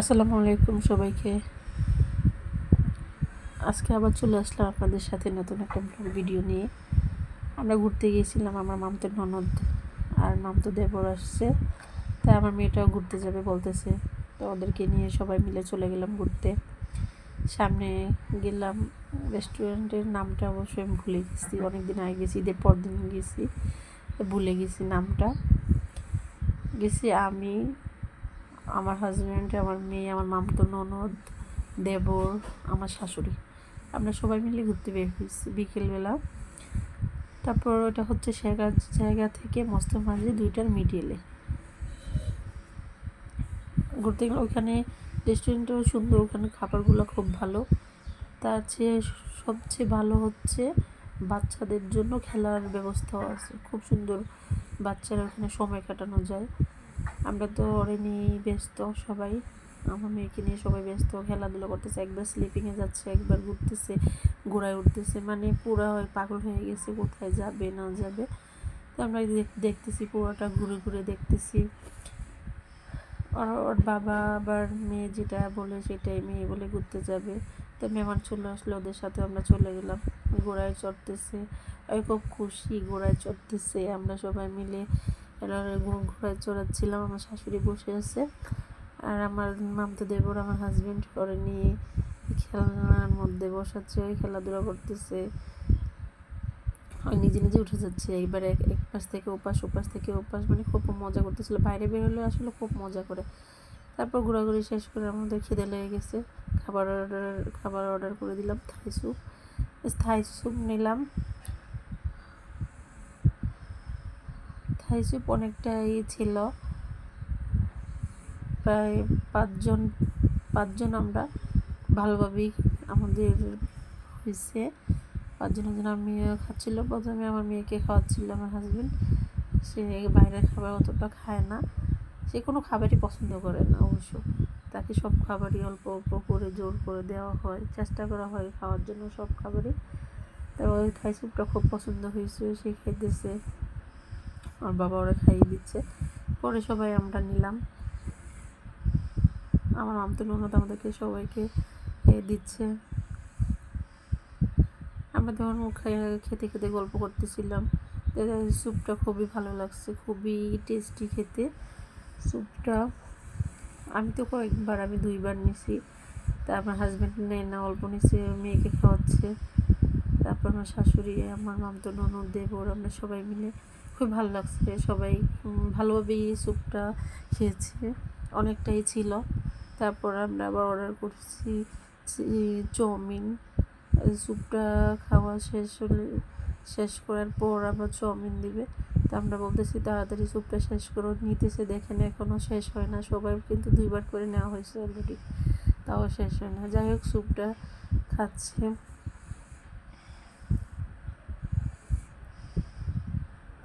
আসসালামু আলাইকুম সবাইকে। আজকে আবার চলে আসলাম আপনাদের সাথে নতুন একটা ভিডিও নিয়ে। আমরা ঘুরতে গিয়েছিলাম আমার মামতো ননদ আর মামতো দেবর আসছে। তাই আমার মেয়েটাও ঘুরতে যাবে বলতেছে। তো ওদেরকে নিয়ে সবাই মিলে চলে গেলাম ঘুরতে। সামনে গেলাম রেস্টুরেন্টের নামটা অবশ্যই আমি ভুলে গেছি। অনেক দিন আগে গেছি, ঈদের পর দিন গেছি, ভুলে গেছি নামটা। গেছি আমি আমার হাজব্যান্ড আমার মেয়ে, আমার মামতো ননদ, দেবর, আমার শাশুড়ি। আমরা সবাই মিলে ঘুরতে বের হয়েছি বিকেলবেলা। তারপর ওটা হচ্ছে সেরা জায়গা থেকে মস্ত মাঝে দুইটার মিডিলে ঘুরতে গেলে ওখানে রেস্টুরেন্টও সুন্দর, ওখানে খাবারগুলো খুব ভালো। তার চেয়ে সবচেয়ে ভালো হচ্ছে বাচ্চাদের জন্য খেলার ব্যবস্থাও আছে। খুব সুন্দর বাচ্চারা ওখানে সময় কাটানো যায়। আমরা তো ওরে নিয়ে ব্যস্ত সবাই। আমার মেয়েকে নিয়ে সবাই ব্যস্ত। খেলাধুলা করতেছে, একবার স্লিপিংয়ে যাচ্ছে, একবার ঘুরতেছে, ঘোড়ায় উঠতেছে। মানে পুরা হয় পাগল হয়ে গেছে, কোথায় যাবে, না যাবে। তো আমরা দেখতেছি, পুরোটা ঘুরে ঘুরে দেখতেছি। আর ওর বাবা আবার মেয়ে যেটা বলে সেটাই মেয়ে বলে ঘুরতে যাবে। তো মেহমান চলে আসলে, ওদের সাথে আমরা চলে গেলাম। ঘোড়ায় চড়তেছে। খুব খুশি, ঘোড়ায় চড়তেছে। আমরা সবাই মিলে ঘোড়ায় চড়াচ্ছিলাম, আমার শাশুড়ি বসে আছে। আর আমার মামতো দেবর আমার হাজব্যান্ড করে নিয়ে খেলনার মধ্যে বসাচ্ছে ওই খেলাধুলা করতেছে। নিজে নিজে উঠে যাচ্ছে। এইবার এক পাশ থেকে ওপাশ ওপাশ থেকে ওপাশ মানে খুব মজা করতেছিল। বাইরে বেরোলে আসলে খুব মজা করে। তারপর ঘোরাঘুরি শেষ করে আমাদের খিদে লেগে গেছে। খাবার অর্ডার খাবার অর্ডার করে দিলাম, থাই স্যুপ থাই স্যুপ নিলাম। থাই স্যুপ অনেকটাই ছিল। প্রায় পাঁচজন পাঁচজন আমরা ভালোভাবেই আমাদের হয়েছে। পাঁচজনের জন্য আমি খাচ্ছিল। প্রথমে আমার মেয়েকে খাওয়াচ্ছিল আমার হাজব্যান্ড সে বাইরের খাবার অতটা খায় না। সে কোনো খাবারই পছন্দ করে না অবশ্য। তাকে সব খাবারই অল্প অল্প করে জোর করে দেওয়া হয়। চেষ্টা করা হয় খাওয়ার জন্য সব খাবারই। তারপর থাই স্যুপটা খুব পছন্দ হয়েছে, সে খাইতেছে আমার বাবা ওরা খাইয়ে দিচ্ছে। পরে সবাই আমরা নিলাম। আমার মামতো ননদ আমাদেরকে সবাইকে দিচ্ছে। আমরা তখন খেতে খেতে গল্প করতেছিলাম। স্যুপটা খুবই ভালো লাগছে, খুবই টেস্টি খেতে। স্যুপটা আমি তো কয়েকবার, আমি দুইবার নিছি। তা আমার হাজব্যান্ড নেয় না, অল্প নিছে, মেয়েকে খাওয়াচ্ছে। তারপর আমার শাশুড়ি, আমার মামতো ননদ দেবর, আমরা সবাই মিলে খুব ভালো লাগছে। সবাই ভালোভাবেই স্যুপটা খেয়েছে। অনেকটাই ছিল। তারপর আমরা আবার অর্ডার করছি চাউমিন। স্যুপটা খাওয়া শেষ হলে, শেষ করার পর আবার চাউমিন দিবে। তো আমরা বলতেছি, তাড়াতাড়ি স্যুপটা শেষ করো। নিতেছে দেখেন এখনও শেষ হয় না। সবাই কিন্তু দুইবার করে নেওয়া হয়েছে অলরেডি তাও শেষ হয় না। যাই হোক, স্যুপটা খাচ্ছে।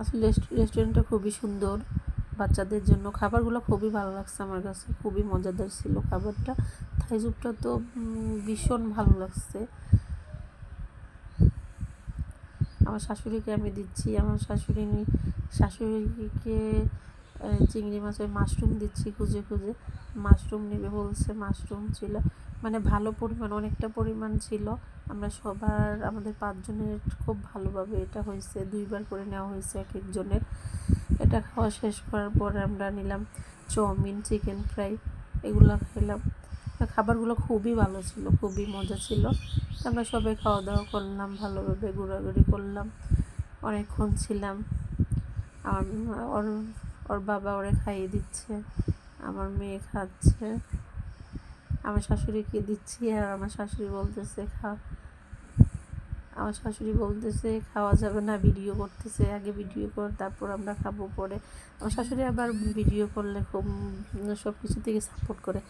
আসলে রেস্টুরেন্টটা খুবই সুন্দর। বাচ্চাদের জন্য খাবারগুলো খুবই ভালো লাগছে আমার কাছে। খুবই মজাদার ছিল খাবারটা। থাই স্যুপটা তো ভীষণ ভালো লাগছে। আমার শাশুড়িকে আমি দিচ্ছি। আমার শাশুড়ি শাশুড়িকে চিংড়ি মাছের মাশরুম দিচ্ছি খুঁজে খুঁজে। মাশরুম নেবে বলছে, মাশরুম ছিল। মানে ভালো পরিমাণ, অনেকটা পরিমাণ ছিল। আমরা সবার, আমাদের পাঁচজনের খুব ভালোভাবে এটা হয়েছে। দুইবার করে নেওয়া হয়েছে এক একজনের। এটা খাওয়া শেষ করার পরে আমরা নিলাম চাউমিন, চিকেন ফ্রাই, এগুলো খেলাম। খাবারগুলো খুবই ভালো ছিল, খুবই মজা ছিল। আমরা সবাই খাওয়া দাওয়া করলাম, ভালোভাবে ঘোরাঘুরি করলাম। অনেকক্ষণ ছিলাম। আমার ওর ওর বাবা ওরে খাইয়ে দিচ্ছে। আমার মেয়ে খাচ্ছে। আমার শাশুড়িকে দিচ্ছি, আর আমার শাশুড়ি বলতেছে, খা আমার শাশুড়ি বলতেছে, খাওয়া যাবে না ভিডিও করতেছে, আগে ভিডিও কর, তারপর আমরা খাব পরে। আমার শাশুড়ি আবার ভিডিও করলে খুব সব কিছু থেকে সাপোর্ট করে।